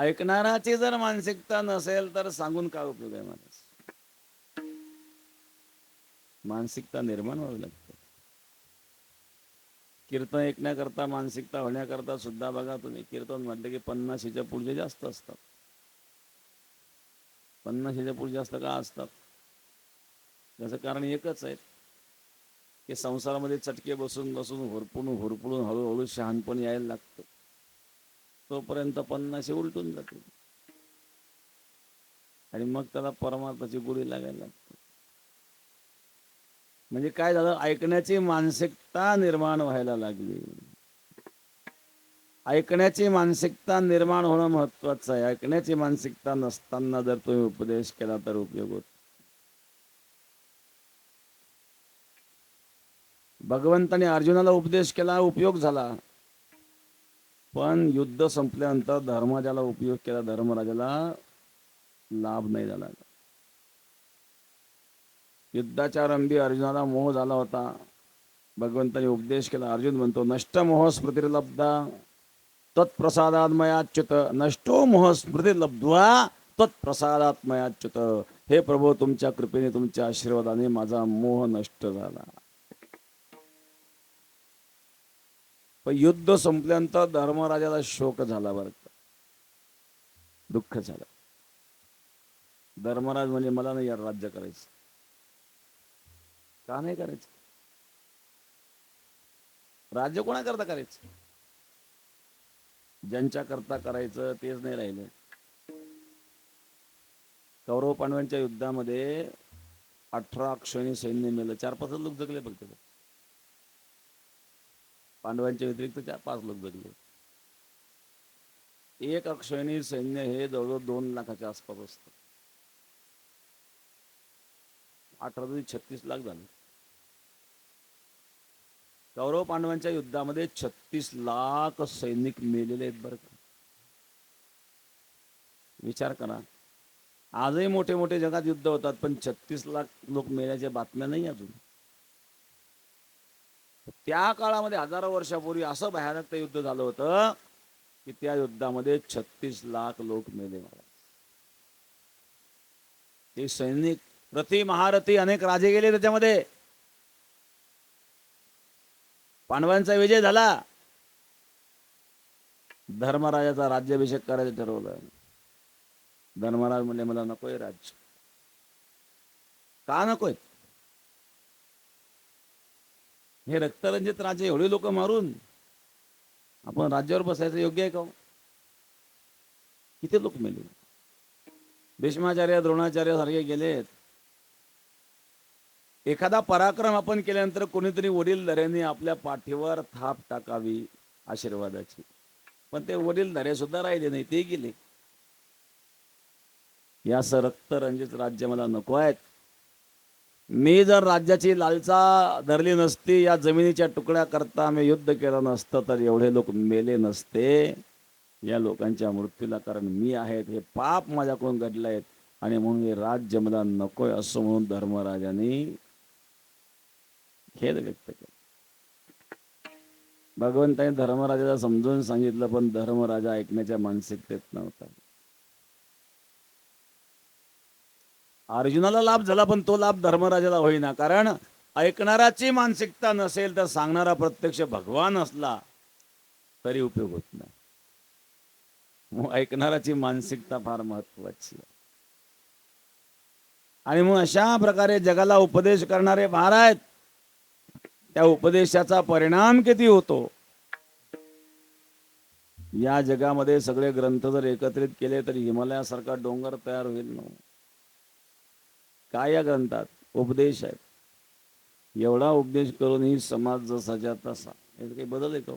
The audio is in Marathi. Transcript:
ऐकणाराची जर मानसिकता नसेल तर सांगून काय उपयोग आहे मला मानसिकता निर्माण व्हावी लागते. कीर्तन ऐकण्याकरता मानसिकता होण्याकरता सुद्धा बघा तुम्ही कीर्तन म्हटलं की पन्नाशीच्या पुढचे जास्त असतात. पन्नाशीच्या पुढे जास्त का असतात? त्याचं कारण एकच आहे की संसारामध्ये चटके बसून बसून होरपून होरपून हळूहळू शहाणपण यायला लागतं. तोपर्यंत पन्नाशी उलटून जाते आणि मग त्याला परमार्थाची गोळी लागायला लागते. म्हणजे काय झालं? ऐकण्याची मानसिकता निर्माण व्हायला लागली. ऐकण्याची मानसिकता निर्माण होणं महत्वाचं आहे. ऐकण्याची मानसिकता नसताना जर तुम्ही उपदेश केला तर उपयोग होत. भगवंताने अर्जुनाला उपदेश केला उपयोग झाला. पण युद्ध संपल्यानंतर धर्माजाला उपयोग केला धर्मराजाला लाभ नाही झाला. युद्धाच्या आरंभी अर्जुनाला मोह झाला होता. भगवंताने उपदेश केला अर्जुन म्हणतो नष्ट मोह स्मृतिर्लब्धा तत्प्रसादात्मयाच्युत. नष्टो मोह स्मृतिर्लब्ध्वा तत्प्रसादात्मयाच्युत. हे प्रभू तुमच्या कृपेने तुमच्या आशीर्वादाने माझा मोह नष्ट झाला. पण युद्ध संपल्यानंतर धर्मराजाला शोक झाला बरं का. दुःख झालं. धर्मराज म्हणजे मला नाही यार राज्य करायचं. का नाही करायचं? राज्य कोणाकरता करायचं? ज्यांच्या करता करायचं तेच नाही राहिलं. कौरव पांडवांच्या युद्धामध्ये अठरा क्षणी सैन्य मेलं. चार पाच लोक जगले फक्त. पांडवांच्या व्यतिरिक्त चार पाच लोक जगले एक अक्षयणी सैन्य हे जवळजवळ दोन लाखाच्या आसपास असतं. अठरा छत्तीस लाख झाले. कौरव पांडवांच्या युद्धामध्ये छत्तीस लाख सैनिक मेलेले आहेत बरं का. विचार करा. आजही मोठे मोठे जगात युद्ध होतात पण छत्तीस लाख लोक मेल्याच्या बातम्या नाही अजून. त्या काळामध्ये हजारो वर्षापूर्वी असं भयानक ते युद्ध झालं होतं की त्या युद्धामध्ये छत्तीस लाख लोक मेले मला ते सैनिक प्रति महारथी अनेक राजे गेले त्याच्यामध्ये. पांडवांचा विजय झाला. धर्मराजाचा राज्याभिषेक करायचं ठरवलं. धर्मराज म्हणले मला नकोय राज्य. का नकोय? हे रक्तरंजित राजे एवढे लोक मारून आपण राज्यावर बसायचं योग्य आहे का हो? किती लोक मेले? भीष्माचार्य द्रोणाचार्य सारखे गेलेत. एखादा पराक्रम आपण केल्यानंतर कोणीतरी वडील दऱ्याने आपल्या पाठीवर थाप टाकावी आशीर्वादाची. पण ते वडील दरे सुद्धा राहिले नाही ते गेले. या सरक्त रक्तरंजित राज्य मला नको आहेत. मी जर राज्याची लालसा धरली नसती या जमिनीच्या तुकड्या करता मी युद्ध केलं नसतं तर एवढे लोक मेले नसते. या लोकांच्या मृत्यूला कारण मी आहेत हे पाप माझ्याकडून घडलं आहेत आणि म्हणून हे राज्य मला नकोय असं म्हणून धर्मराजाने खेद व्यक्त केला. भगवंताने धर्मराजाला समजून सांगितलं पण धर्मराजा ऐकण्याच्या मानसिकतेत नव्हता. अर्जुनाला लाभ झाला पण तो लाभ धर्मराजाला होईना. कारण ऐकणाराची मानसिकता नसेल तर सांगणारा प्रत्यक्ष भगवान असला तरी उपयोग होत नाही. ऐकणाराची मानसिकता फार महत्वाची आहे. आणि मग अशा प्रकारे जगाला उपदेश करणारे फार आहेत त्या उपदेशाचा परिणाम किती होतो? या जगामध्ये सगळे ग्रंथ जर एकत्रित केले तर हिमालयासारखा डोंगर तयार होईल ना? काय या ग्रंथात उपदेश आहेत. एवढा उपदेश करूनही समाज जसाच्या तसा. यात काही बदल आहे का